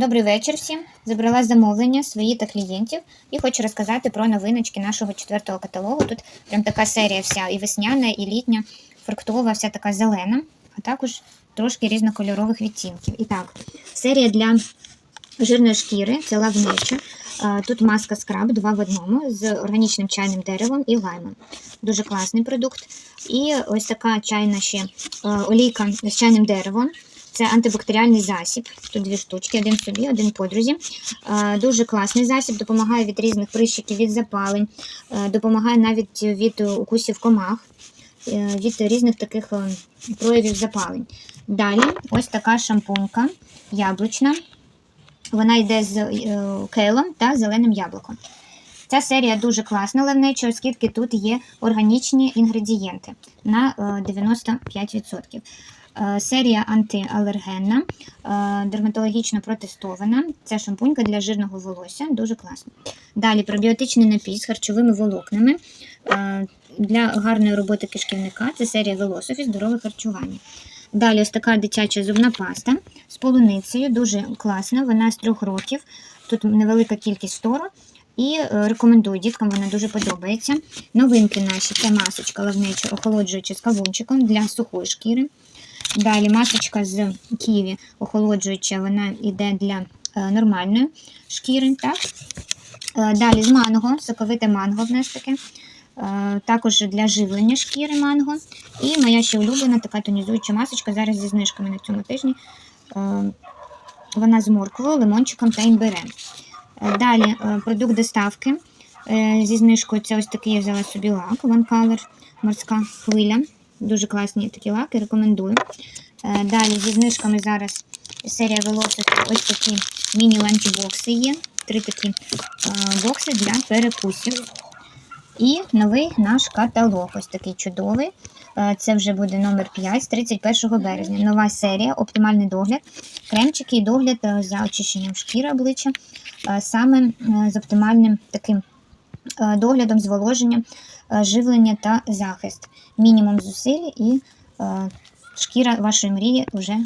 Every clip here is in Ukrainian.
Добрий вечір всім. Забрала замовлення свої та клієнтів і хочу розказати про новиночки нашого четвертого каталогу. Тут прям така серія вся і весняна, і літня, фруктова, вся така зелена, а також трошки різнокольорових відтінків. І так, серія для жирної шкіри це лавнеча. Е, Тут маска скраб 2 в одному з органічним чайним деревом і лаймом. Дуже класний продукт. І ось така чайна ще е, олійка з чайним деревом. Це антибактеріальний засіб. Тут дві штучки, один собі, один подрузі. Е, Дуже класний засіб, допомагає від різних прищиків, від запалень, е, допомагає навіть від укусів комах, е, від різних таких проявів запалень. Далі ось така шампунька яблучна. Вона йде з кейлом та зеленим яблуком. Ця серія дуже класна, левнеча, оскільки тут є органічні інгредієнти на е, 95%. Е, Серія антиалергенна, е, дерматологічно протестована. Це шампунька для жирного волосся, дуже класно. Далі пробіотичний напій з харчовими волокнами е, для гарної роботи кишківника. Це серія Велософі здорове харчування. Далі ось така дитяча зубна паста з полуницею, дуже класна, вона з трьох років. Тут невелика кількість стору. І рекомендую діткам, вона дуже подобається. Новинки наші це масочка лавнеча, охолоджуюча з кавунчиком для сухої шкіри. Далі масочка з ківі охолоджуюча, вона йде для е, нормальної шкіри. Так? Е, Далі з манго, соковите манго в нас таке. Е, Також для живлення шкіри манго. І моя ще улюблена така тонізуюча масочка зараз зі знижками на цьому тижні. Вона з морквою, лимончиком та імбирем. Далі продукт доставки зі знижкою. Це ось такий я взяла собі лак One Color, морська хвиля. Дуже класні такі лаки, рекомендую. Е, Далі зі знижками зараз серія Velocity ось такі міні-ланчбокси є. Три такі е, бокси для перекусів. І новий наш каталог, ось такий чудовий. Е, Це вже буде номер 5 з 31 березня. Нова серія, оптимальний догляд, кремчики і догляд за очищенням шкіри обличчя, саме з оптимальним таким доглядом, зволоженням, живлення та захист. Мінімум зусиль і е, шкіра вашої мрії вже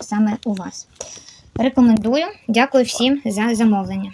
саме у вас. Рекомендую. Дякую всім за замовлення.